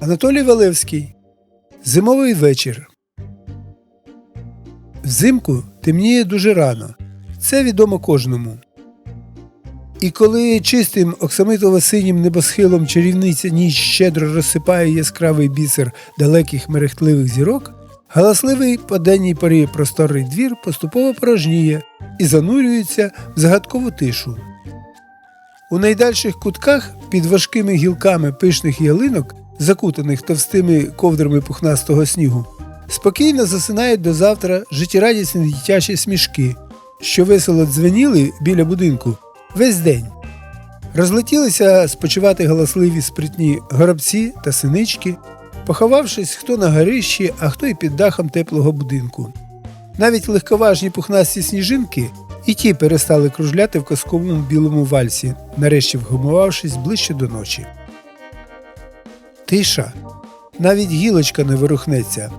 Анатолій Валевський. Зимовий вечір. Взимку темніє дуже рано. Це відомо кожному. І коли чистим оксамитово-синім небосхилом чарівниця ніч щедро розсипає яскравий бісер далеких мерехтливих зірок, галасливий по денній порі просторий двір поступово порожніє і занурюється в загадкову тишу. У найдальших кутках під важкими гілками пишних ялинок, закутаних товстими ковдрами пухнастого снігу, спокійно засинають до завтра життєрадісні дитячі смішки, що весело дзвеніли біля будинку весь день. Розлетілися спочивати галасливі спритні горобці та синички, поховавшись хто на горищі, а хто й під дахом теплого будинку. Навіть легковажні пухнасті сніжинки і ті перестали кружляти в казковому білому вальсі, нарешті вгамувавшись ближче до ночі. Тиша. Навіть гілочка не ворухнеться.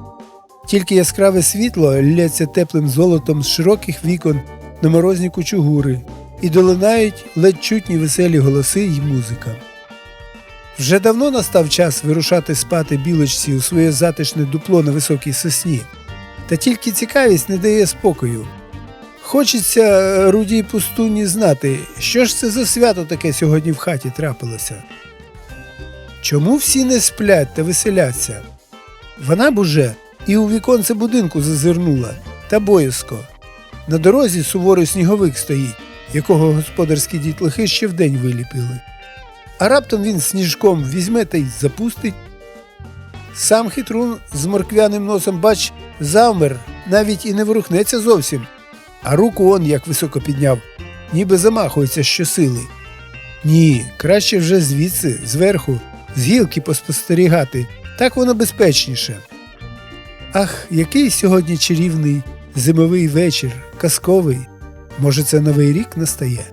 Тільки яскраве світло лється теплим золотом з широких вікон на морозні кучугури, і долинають ледь чутні веселі голоси й музика. Вже давно настав час вирушати спати білочці у своє затишне дупло на високій сосні, та тільки цікавість не дає спокою. Хочеться е, рудій пустуні знати, що ж це за свято таке сьогодні в хаті трапилося. Чому всі не сплять та веселяться? Вона б уже і у віконце будинку зазирнула, та боязко. На дорозі суворий сніговик стоїть, якого господарські дітлахи ще вдень виліпили. А раптом він сніжком візьме та й запустить. Сам хитрун з морквяним носом, бач, завмер, навіть і не ворухнеться зовсім, а руку он як високо підняв, ніби замахується щосили. Ні, краще вже звідси, зверху, з гілки поспостерігати, так воно безпечніше. Ах, який сьогодні чарівний зимовий вечір, казковий. Може, це новий рік настає?